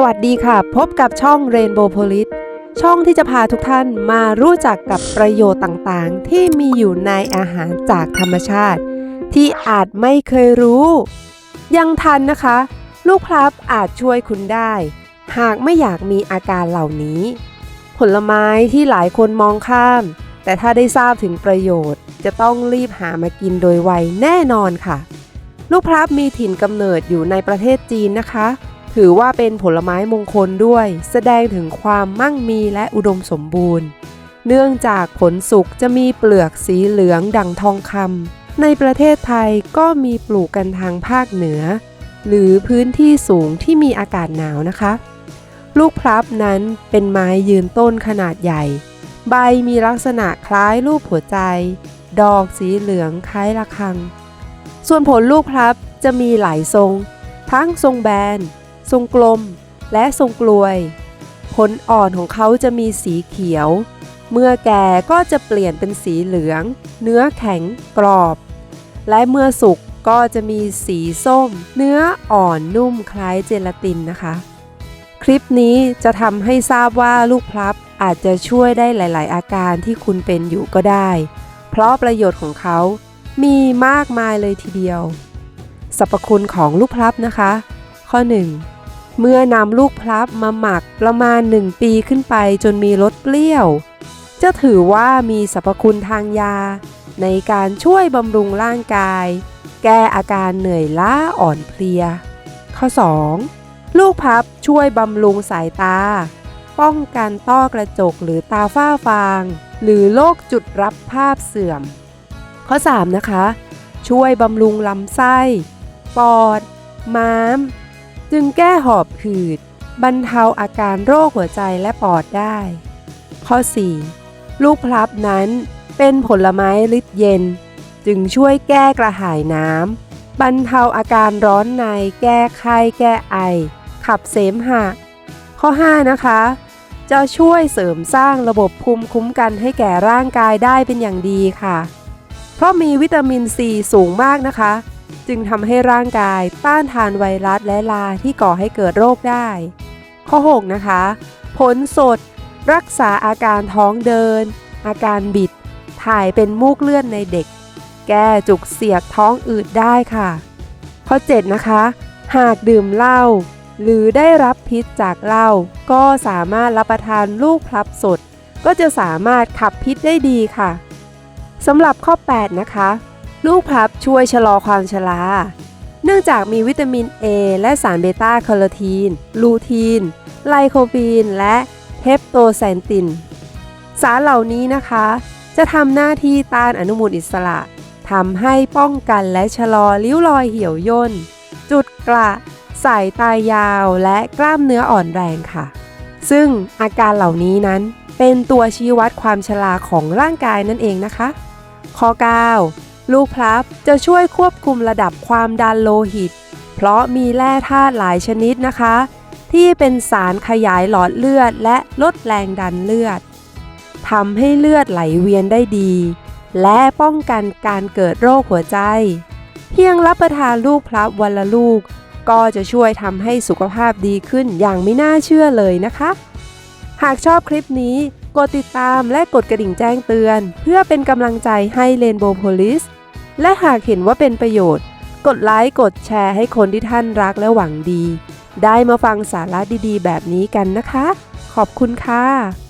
สวัสดีค่ะ พบกับช่อง Rainbow Police ช่องที่จะพาทุกท่านมารู้จักกับประโยชน์ต่างๆ ที่มีอยู่ในอาหารจากธรรมชาติ ที่อาจไม่เคยรู้ ยังทันนะคะ ลูกพลับอาจช่วยคุณได้ หากไม่อยากมีอาการเหล่านี้ ผลไม้ที่หลายคนมองข้าม แต่ถ้าได้ทราบถึงประโยชน์ จะต้องรีบหามากินโดยไวแน่นอนค่ะ ลูกพลับมีถิ่นกำเนิดอยู่ในประเทศจีนนะคะ ถือว่าเป็นผลไม้มงคลด้วย แสดงถึงความมั่งมีและอุดมสมบูรณ์ เนื่องจากผลสุกจะมีเปลือกสีเหลืองดังทองคำในประเทศไทยก็มีปลูกกันทางภาคเหนือ หรือพื้นที่สูงที่มีอากาศหนาวนะคะ ลูกพลับนั้นเป็นไม้ยืนต้นขนาดใหญ่ ใบมีลักษณะคล้ายรูปหัวใจ ดอกสีเหลืองคล้ายระฆัง ส่วนผลลูกพลับจะมีหลายทรง ทั้งทรงแบน ทรงกลมและทรงกลวย ผลอ่อนของเขาจะมีสีเขียว เมื่อแก่ก็จะเปลี่ยนเป็นสีเหลือง เนื้อแข็งกรอบ และเมื่อสุกก็จะมีสีส้ม เนื้ออ่อนนุ่มคล้ายเจลาตินนะคะ คลิปนี้จะทำให้ทราบว่าลูกพลับอาจจะช่วยได้หลาย ๆ อาการที่คุณเป็นอยู่ก็ได้ เพราะประโยชน์ของเขามีมากมายเลยทีเดียว สรรพคุณของลูกพลับนะคะ ข้อ 1 เมื่อนำลูกพลับมาหมักประมาณ 1 ปีขึ้นไปจนมีรสเปรี้ยว จะถือว่ามีสรรพคุณทางยา ในการช่วยบำรุงร่างกาย แก้อาการเหนื่อยล้าอ่อนเพลีย ข้อ 2 ลูกพลับช่วยบำรุงสายตา ป้องกันต้อกระจกหรือตาฝ้าฟาง หรือโรคจุดรับภาพเสื่อม ข้อ 3 นะคะ ช่วยบำรุงลำไส้ ปอด ม้าม จึงแก้หอบหืด บรรเทาอาการโรคหัวใจและปอดได้ ข้อ 4 ลูกพลับนั้นเป็นผลไม้ฤทธิ์เย็น จึงช่วยแก้กระหายน้ำบรรเทาอาการร้อนใน แก้ไข้แก้ไอ ขับเสมหะ ข้อ 5 นะคะ จะช่วยเสริมสร้างระบบภูมิคุ้มกันให้แก่ร่างกายได้เป็นอย่างดีค่ะ เพราะมีวิตามินซีสูงมากนะคะ จึงทำให้ร่างกายต้านทานไวรัสและลาที่ก่อให้เกิดโรคได้ ข้อ 6 นะคะ ผลสด รักษาอาการท้องเดิน อาการบิด ถ่ายเป็นมูกเลื่อนในเด็ก แก้จุกเสียกท้องอืดได้ค่ะ ข้อ 7 นะคะ หากดื่มเหล้าหรือได้รับพิษจากเหล้าก็สามารถรับประทานลูกพลับสด ก็จะสามารถขับพิษได้ดีค่ะสำหรับข้อ 8 นะคะ ลูกพลับช่วยชะลอความชรา เนื่องจากมีวิตามิน A และสารเบต้าแคโรทีน ลูทีน ไลโคปีน และเฮปโตแซนติน สารเหล่านี้นะคะ จะทำหน้าที่ต้านอนุมูลอิสระทำให้ป้องกันและชะลอริ้วรอยเหี่ยวย่น จุดกระสายตายาวและกล้ามเนื้ออ่อนแรงค่ะ ซึ่งอาการเหล่านี้นั้นเป็นตัวชี้วัดความชราของร่างกายนั่นเองนะคะ ข้อ 9 ลูกพลับจะช่วยควบคุมระดับความดันโลหิต เพราะมีแร่ธาตุหลายชนิดนะคะ ที่เป็นสารขยายหลอดเลือดและลดแรงดันเลือดทำให้เลือดไหลเวียนได้ดี และป้องกันการเกิดโรคหัวใจ เพียงรับประทานลูกพลับวันละลูก ก็จะช่วยทำให้สุขภาพดีขึ้นอย่างไม่น่าเชื่อเลยนะคะ หากชอบคลิปนี้กดติดตามและกดกระดิ่งแจ้งเตือน เพื่อเป็นกำลังใจให้ Rainbow Police และหากเห็นว่าเป็นประโยชน์ กดไลค์กดแชร์ให้คนที่ท่านรักและหวังดี ได้มาฟังสาระดีๆ แบบนี้กันนะคะ ขอบคุณค่ะ